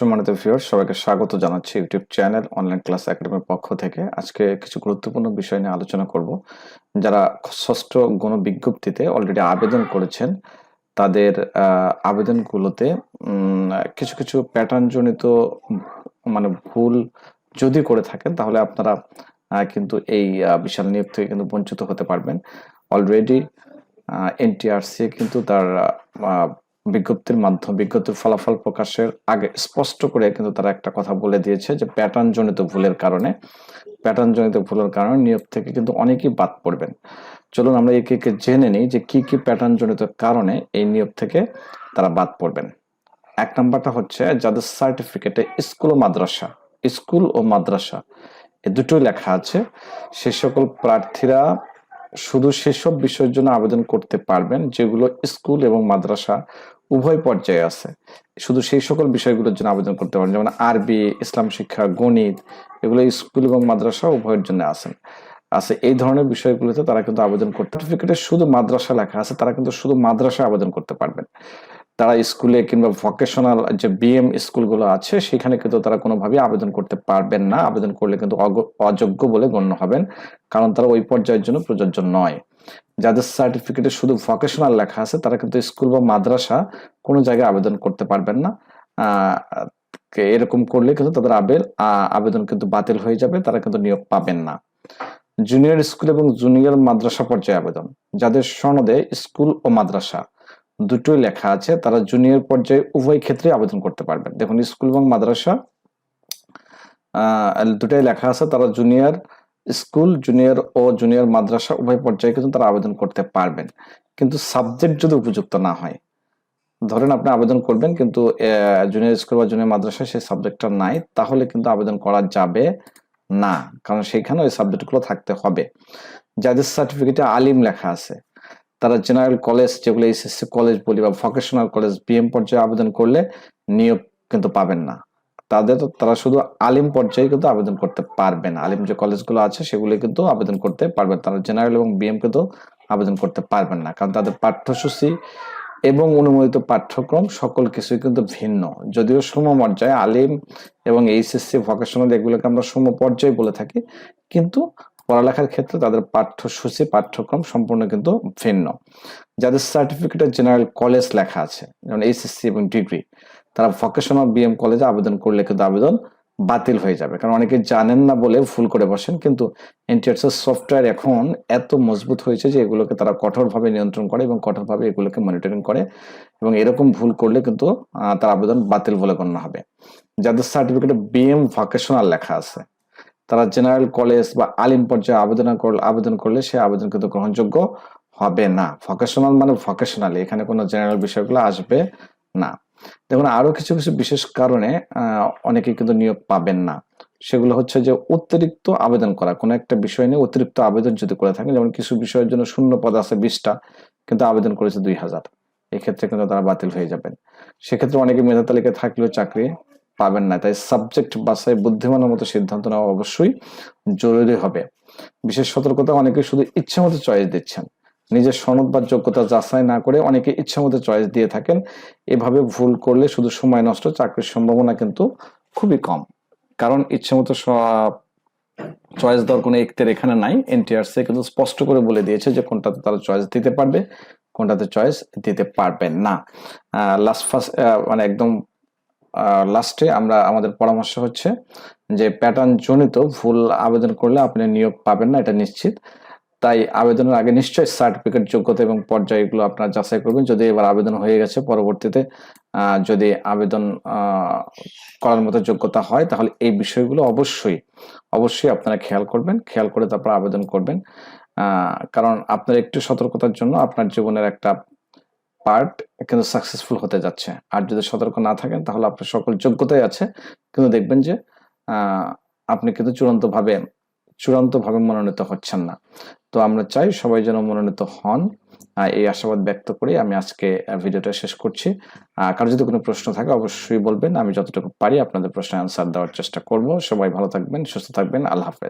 সম্মানিত ভিউয়ার সবাইকে স্বাগত জানাচ্ছি ইউটিউব চ্যানেল অনলাইন ক্লাস একাডেমির পক্ষ থেকে। আজকে কিছু গুরুত্বপূর্ণ বিষয় নিয়ে আলোচনা করব। যারা ষষ্ঠ গণ বিজ্ঞপ্তিতে অলরেডি আবেদন করেছেন, তাদের আবেদনগুলোতে কিছু কিছু প্যাটার্ন জনিত মানে ভুল যদি করে থাকেন, তাহলে আপনারা কিন্তু এই বিশাল নিয়োগ থেকে কিন্তু বঞ্চিত হতে পারবেন। অলরেডি এনটিআরসি কিন্তু তার বিজ্ঞপ্তির মাধ্যমে, বিজ্ঞপ্তির ফলাফল প্রকাশের আগে স্পষ্ট করে কিন্তু তারা একটা কথা বলে দিয়েছে যে প্যাটার্ন জনিত ভুলের কারণে প্যাটার্ন জনিত ভুলের কারণে নিয়োগ থেকে কিন্তু অনেকেই বাদ পড়বেন। চলুন আমরা একে একে জেনে নিই যে কি কি প্যাটার্ন জনিত কারণে এই নিয়োগ থেকে তারা বাদ পড়বেন। এক নাম্বারটা হচ্ছে যাদের সার্টিফিকেটে স্কুল ও মাদ্রাসা, স্কুল ও মাদ্রাসা এই দুটোই লেখা আছে। সে সকল প্রার্থীরা শুধু সেসব বিষয়ের জন্য আবেদন করতে পারবেন যেগুলো স্কুল এবং মাদ্রাসা উভয় পর্যায়ে আছে। শুধু সেই সকল বিষয়গুলোর জন্য আবেদন করতে পারেন যেমন আরবি, ইসলাম শিক্ষা, গণিত, এগুলো স্কুল এবং মাদ্রাসা উভয়ের জন্য আছেন। আছে এই ধরনের বিষয়গুলোতে তারা কিন্তু আবেদন করতে সার্টিফিকেটে শুধু মাদ্রাসা লেখা আছে, তারা কিন্তু শুধু মাদ্রাসা আবেদন করতে পারবেন। তারা স্কুলে কিংবা ভোকেশনাল যে বিএম স্কুলগুলো আছে, সেখানে কিন্তু তারা কোনোভাবে আবেদন করতে পারবেন না। আবেদন করলে কিন্তু অযোগ্য বলে গণ্য হবেন। কারণ তারা ওই পর্যায়ের জন্য প্রযোজ্য নয়। যাদের সার্টিফিকেটে শুধু ভোকেশনাল লেখা আছে, তারা কিন্তু স্কুল বা মাদ্রাসা কোনো জায়গায় আবেদন করতে পারবেন না। এরকম করলে কিন্তু তাদের আবেল আবেদন কিন্তু বাতিল হয়ে যাবে, তারা কিন্তু নিয়োগ পাবেন না। জুনিয়র স্কুল এবং জুনিয়র মাদ্রাসা পর্যায়ে আবেদন। যাদের সনদে স্কুল ও মাদ্রাসা। দুটোই লেখা আছে, তারা জুনিয়র পর্যায়ে উভয় ক্ষেত্রে আবেদন করতে পারবেন। দেখুন, স্কুল এবং মাদ্রাসা দুটাই লেখা আছে, তারা জুনিয়র স্কুল জুনিয়র ও জুনিয়র মাদ্রাসা উভয় পর্যায়ে কিন্তু তারা আবেদন করতে পারবেন। কিন্তু সাবজেক্ট যদি উপযুক্ত না হয়, ধরেন আপনি আবেদন করবেন, কিন্তু জুনিয়র স্কুল বা জুনিয়র মাদ্রাসা সেই সাবজেক্টটা নাই, তাহলে কিন্তু আবেদন করা যাবে না। কারণ সেখানে ওই সাবজেক্টগুলো থাকতে হবে। যাদের সার্টিফিকেটে আলিম লেখা আছে তারা জেনারেল কলেজ যেগুলো এসএসসি কলেজ বলি বা ভোকেশনাল কলেজ বিএম পর্যায়ে আবেদন করলে নিয়োগ কিন্তু পাবেন না। তাদের তারা শুধু আলিম পর্যায়ে কিন্তু আবেদন করতে পারবেন আলিম যে কলেজগুলো আছে সেগুলো কিন্তু আবেদন করতে পারবেন তারা জেনারেল এবং বিএম কিন্তু আবেদন করতে পারবেন না। কারণ তাদের পাঠ্যসূচি এবং অনুমোদিত পাঠ্যক্রম সকল কিছুই কিন্তু ভিন্ন। যদিও সমপর্যায়ে আলিম এবং এইচএসসি ভোকেশনাল এগুলোকে আমরা সমপর্যায়ে বলে থাকি, কিন্তু পড়ালেখার ক্ষেত্রে তাদের পাঠ্যসূচি, পাঠ্যক্রম সম্পূর্ণ কিন্তু ভিন্ন। যাদের সার্টিফিকেটে জেনারেল কলেজ লেখা আছে, যেমন এইচএসসি এবং ডিগ্রি তারা ভোকেশনাল বিএম কলেজে আবেদন করলে কিন্তু আবেদন বাতিল হয়ে যাবে। কারণ অনেকে জানেন না বলে ভুল করে বসেন, কিন্তু এনটিআরস সফটওয়্যার এখন এত মজবুত হয়েছে যে এগুলোকে তারা কঠোরভাবে নিয়ন্ত্রণ করে এবং কঠোরভাবে এগুলোকে মনিটরিং করে এবং এরকম ভুল করলে কিন্তু তার আবেদন বাতিল বলে গণ্য হবে। যাদের সার্টিফিকেটে বিএম ভোকেশনাল লেখা আছে তারা জেনারেল কলেজ বা আলিম পর্যায়ে আবেদন করলে আবেদন করলে সে আবেদন কিন্তু গ্রহণযোগ্য হবে না। ভোকেশনাল মানে ভোকেশনাল এখানে কোনো জেনারেল বিষয়গুলো আসবে না। দেখুন, আরও কিছু কিছু বিশেষ কারণে অনেকে কিন্তু নিয়োগ পাবেন না। সেগুলো হচ্ছে যে অতিরিক্ত আবেদন করা। কোনো একটা বিষয় নিয়ে অতিরিক্ত আবেদন যদি করে থাকেন, যেমন কিছু বিষয়ের জন্য শূন্য পদ আছে বিশটা, কিন্তু আবেদন করেছে দুই হাজার, এক্ষেত্রে কিন্তু তারা বাতিল হয়ে যাবেন। সেক্ষেত্রে অনেকে মেধা তালিকায় থাকলেও চাকরি পাবেন না। তাই সাবজেক্ট বাসায় বুদ্ধিমানের মতো সিদ্ধান্ত নেওয়া অবশ্যই জরুরি হবে। বিশেষ সতর্কতা অনেকে শুধু ইচ্ছে মতো চয়েস দিচ্ছেন। নিজের সনদ বা যোগ্যতা যাচাই না করে অনেকে ইচ্ছে মতো চয়েস দিয়ে থাকেন। এভাবে ভুল করলে শুধু সময় নষ্ট, চাকরির সম্ভাবনা কিন্তু খুবই কম। কারণ ইচ্ছে মতো চয়েস দেওয়ার কোনো একতের এখানে নাই। এনটিআরসি কিন্তু স্পষ্ট করে বলে দিয়েছে যে কোনটাতে তারা চয়েস দিতে পারবে, কোনটাতে চয়েস দিতে পারবে না। লাস্ট ফার্স্ট মানে একদম লাস্টে আমরা আমাদের পরামর্শ হচ্ছে যে প্যাটার্ন জনিত ভুল আবেদন করলে আপনি নিয়োগ পাবেন না, এটা নিশ্চিত। তাই আবেদনের আগে নিশ্চয়ই সার্টিফিকেট যোগ্যতা এবং পর্যায়গুলো আপনারা যাচাই করবেন। যদি এবার আবেদন হয়ে গেছে, পরবর্তীতে যদি আবেদন করার মতো যোগ্যতা হয়, তাহলে এই বিষয়গুলো অবশ্যই অবশ্যই আপনারা খেয়াল করবেন, খেয়াল করে তারপর আবেদন করবেন। কারণ আপনার একটু সতর্কতার জন্য আপনার জীবনের একটা পার্ট কিন্তু সাকসেসফুল হতে যাচ্ছে। আর যদি সতর্ক না থাকেন, তাহলে আপনার সকল যোগ্যতাই আছে। কিন্তু দেখবেন যে আপনি কিন্তু চূড়ান্তভাবে চূড়ান্তভাবে মনোনীত হচ্ছেন না। তো আমরা চাই সবাই যেন মনোনীত হন। এই আশাবাদ ব্যক্ত করে আমি আজকে ভিডিওটা শেষ করছি। কারও যদি কোনো প্রশ্ন থাকে, অবশ্যই বলবেন। আমি যতটুকু পারি আপনাদের প্রশ্নের অ্যান্সার দেওয়ার চেষ্টা করব। সবাই ভালো থাকবেন, সুস্থ থাকবেন। আল্লাহ হাফেজ।